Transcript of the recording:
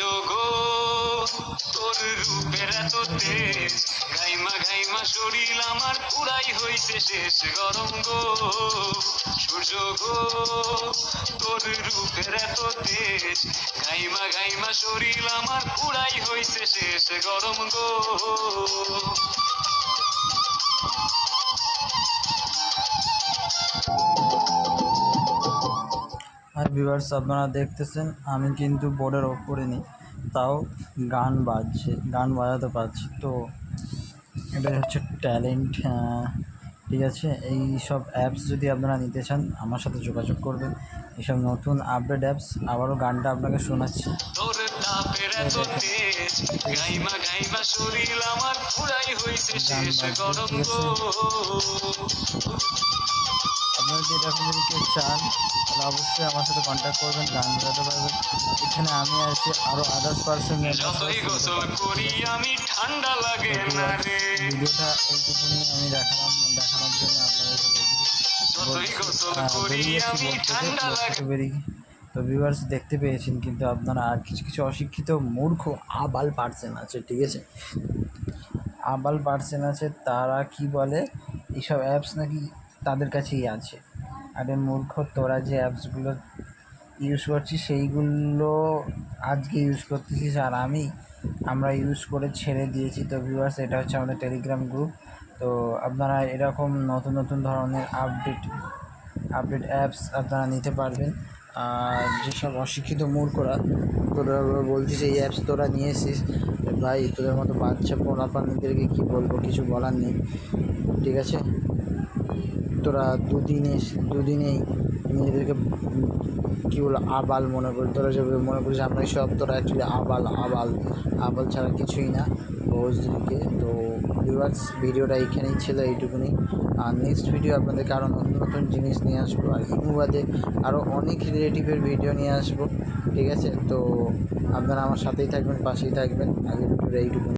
গো তোর রূপের এত তেজ। গাইমা গাইমা শরীর আমার পুরাই হইছে শেষ। গরম গো, সূর্য গো, তোর রূপের এত তেজ। গাইমা গাইমা শরীর আমার পুরাই হইছে শেষ। গরম গো আর ভিউয়ার্স আপনারা দেখতেছেন আমি কিন্তু বোর্ডের ওপরে নেই তাও গান বাজছে গান বাজাতে পারছি। তো এটা হচ্ছে ট্যালেন্ট ঠিক আছে? এই সব অ্যাপস যদি আপনারা নিতে চান আমার সাথে যোগাযোগ করবেন। এইসব নতুন আপডেট অ্যাপস আবারও গানটা আপনাকে শোনাচ্ছি। আপনারা যদি এরকম যদি কেউ চান তাহলে অবশ্যই আমার সাথে কন্ট্যাক্ট করবেন গান বাজাতে পারবেন। এখানে আমি আছি আরও আদার্স পার্সন ভিডিওটা এইটুকুনি আমি দেখালাম দেখানোর জন্য আপনাদের বেরিয়ে তো ভিউয়ার্স দেখতে পেয়েছেন কিন্তু আপনারা আর কিছু কিছু অশিক্ষিত মূর্খ আবাল পার্সেন আছে ঠিক আছে? আবাল পার্সেন আছে তারা কি বলে? এইসব অ্যাপস নাকি তাদের কাছেই আছে। আরে মূর্খ, তোরা যে অ্যাপসগুলো ইউজ করছিস, সেইগুলো আজকে ইউজ করতেছিস আর আমি? আমরা ইউজ করে ছেড়ে দিয়েছি তো ভিউয়ার্স এটা হচ্ছে আমাদের টেলিগ্রাম গ্রুপ তো আপনারা এরকম নতুন নতুন ধরনের আপডেট আপডেট অ্যাপস আপনারা নিতে পারবেন। আর যেসব অশিক্ষিত মূর্খরা, তোরা বলছিস এই অ্যাপস তোরা নিয়ে এসিস ভাই, তোদের মতো বাচ্চা পোলাপানিদেরকে কী বলব, কিছু বলার নেই। ঠিক আছে? তোরা দুদিনে দুদিনেই নিজেদেরকে কী বলো আবাল মনে করি, তোরা যে মনে করিস আমরা সব তোরা অ্যাকচুয়ালি আবাল আবাল আবাল ছাড়া কিছুই না বউজদিকে তো ভিউয়ার্স ভিডিওটা এইখানেই ছিল এইটুকুনি। আর নেক্সট ভিডিও আপনাদেরকে আরও নতুন নতুন জিনিস নিয়ে আসব। আর ইমু বাদে আরও অনেক রিলেটিভের ভিডিও নিয়ে আসব, ঠিক আছে? তো আপনারা আমার সাথেই থাকবেন, পাশেই থাকবেন। আগে ভিডিওটা এইটুকুনি।